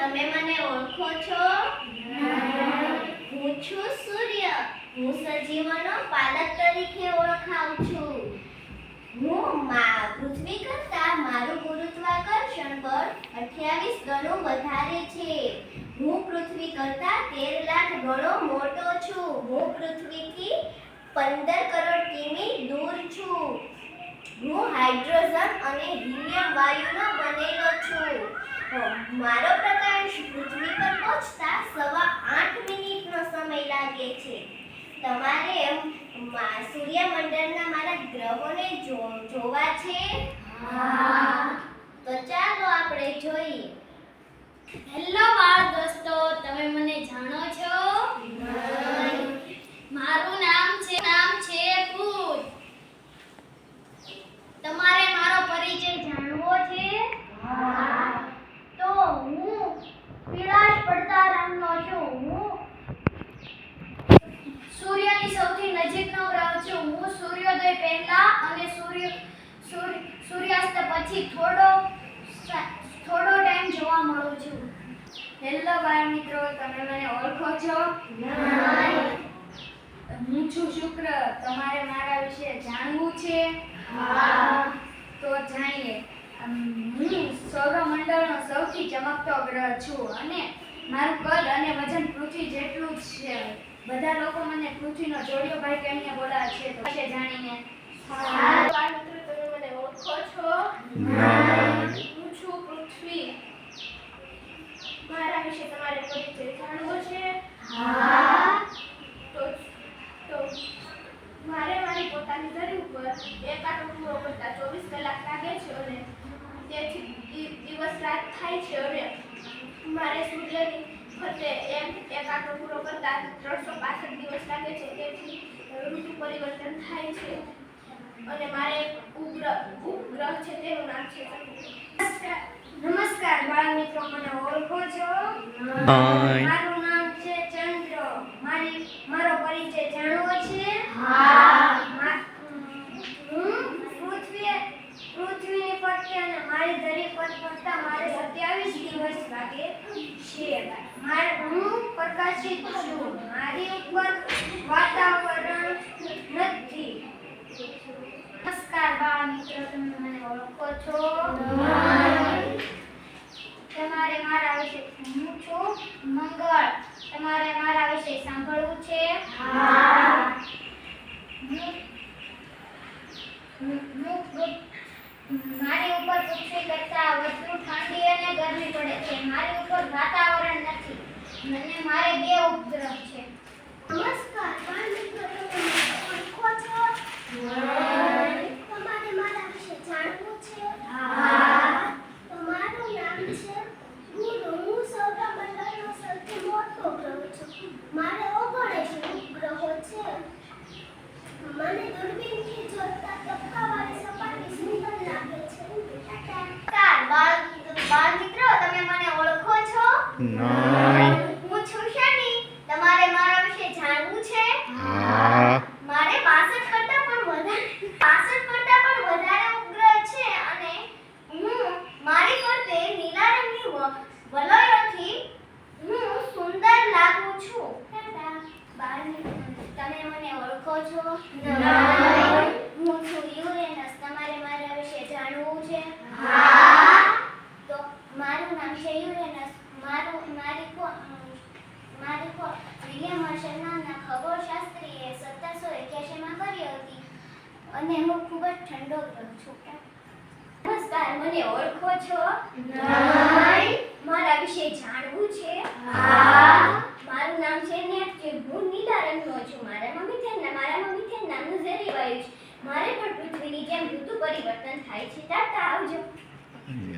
તમે મને ઓળખો છો? હું છું સૂર્ય. હું સજીવોનો પાલક તરીકે ઓળખાઉં છું. હું મા, પૃથ્વી કરતા મારું ગુરુત્વાકર્ષણ બળ 28 ગણું વધારે છે. હું પૃથ્વી કરતા 13 લાખ ગણો મોટો છું. હું પૃથ્વીથી 15 કરોડ કિમી દૂર છું. હું હાઇડ્રોજન અને હિલિયમ વાયુનો બનેલો છું. મારો પ્રકાશ પૃથ્વી પર પહોંચતા સવા આઠ મિનિટનો સમય લાગે છે. તમારે સૂર્યમંડળના મારા ગ્રહોને જોવા છે? તો ચાલો આપણે જોઈએ હેલો બાળ દોસ્તો તમે મને જાણો છો મારું નામ છે નામ છે પૂજ તમારે મારો પરિચય જાણવો છે તો હું પીળાશ પડતા રંગનો છું હું સૂર્યની સૌથી નજીકનો ગ્રહ છું હું સૂર્યોદય પહેલા અને સૂર્ય સૂર્ય સૂર્યાસ્ત પછી થોડો થોડો ટાઈમ જોવા મળું છું. હેલો બાળ મિત્રો તમે મને ઓળખો છો? હું છું શુક્ર. તમારે મારા વિશે જાણવું છે? તો જાણીએ. હું સૌરમંડળનો સૌથી ચમકતો ગ્રહ છું અને મારું કદ અને વજન પૃથ્વી જેટલું જ છે. બધા લોકો મને પૃથ્વીનો જોડિયો ભાઈ કહીને બોલાવે છે. તો જાણીને. બાળ મિત્રો છો હું છું પૃથ્વી. મારા વિશે તમારે પરિચય જાણવો છે? તો તો મારે મારી પોતાની ધરી ઉપર એક આટો પૂરો કરતા ચોવીસ કલાક લાગે છે અને તેથી દિવસ રાત થાય છે અને મારે સૂર્યની ફરતે એમ એક આટો પૂરો કરતા ત્રણસો પાસઠ દિવસ લાગે છે. તેથી ઋતુ પરિવર્તન થાય છે. અને મારે એક ઉપગ્રહ ઉપગ્રહ છે તેનું નામ છે નમસ્કાર નમસ્કાર બાળ મિત્રો મને ઓળખો છો? મારું નામ છે ચંદ્ર. મારી મારો પરિચય જાણવો છે? હા. હું પૃથ્વી પૃથ્વીની ફરતે અને મારી ધરી પર ફરતા મારે 27 દિવસ લાગે છે. મારે હું પ્રકાશિત છું. મારી ઉપર વાતાવરણ નથી નમસ્કાર બાળ મિત્રો તમે મને ઓળખો છો તમારે મારા વિશે હું છું? મંગળ, તમારે મારા વિશે સાંભળવું છે? મારી ઉપર પૃથ્વી કરતા વધુ ઠંડી અને ગરમી પડે છે. મારી ઉપર વાતાવરણ નથી. અને મારે બે ઉપગ્રહ છે નમસ્કાર બાળ મિત્રો તમે મને ઓળખો છો તમારે મારા વિશે જાણવું છે તો મારું નામ છે ગુરુ હું સૌરમંડળનો સૌથી મોટો ગ્રહ છું મારે ઓગણીસ ઉપગ્રહો છે મને દૂરબીનથી જોતા તબકાવાળી સપાટી સુંદર લાગે છે નમસ્કાર બાળ બાળ મિત્રો તમે મને ઓળખો નાય હું છું શની? તમારે મારા વિશે જાણવું છે? હા. મારે 62 કરતા પણ વધારે 62 કરતા પણ વધારે ઉપગ્રહ છે અને હું મારી ફરતે નીલા રંગની વલયોથી હું સુંદર લાગું છું. તમે મને ઓળખો છો હું છું યુરેનસ તમારે મારા વિશે જાણવું છે તો મારું નામ છે યુરેનસ મારું મારી કો મારી કો વિલિયમ હર્શલ નામના ખગોળશાસ્ત્રીએ સત્તરસો એક્યાસીમાં કરી હતી અને હું ખૂબ જ ઠંડો ગ્રહ છું નમસ્કાર મને ઓળખો છો? મારા વિશે જાણવું છે? મારું નામ છે નેપચ્યુન હું નીલા રંગનો છું. મારામાં મિથેન મારામાં મિથેન નામનું ઝેરી વાયુ છે. મારે પણ પૃથ્વીની જેમ ઋતુ પરિવર્તન થાય છે. ટાટા આવજો.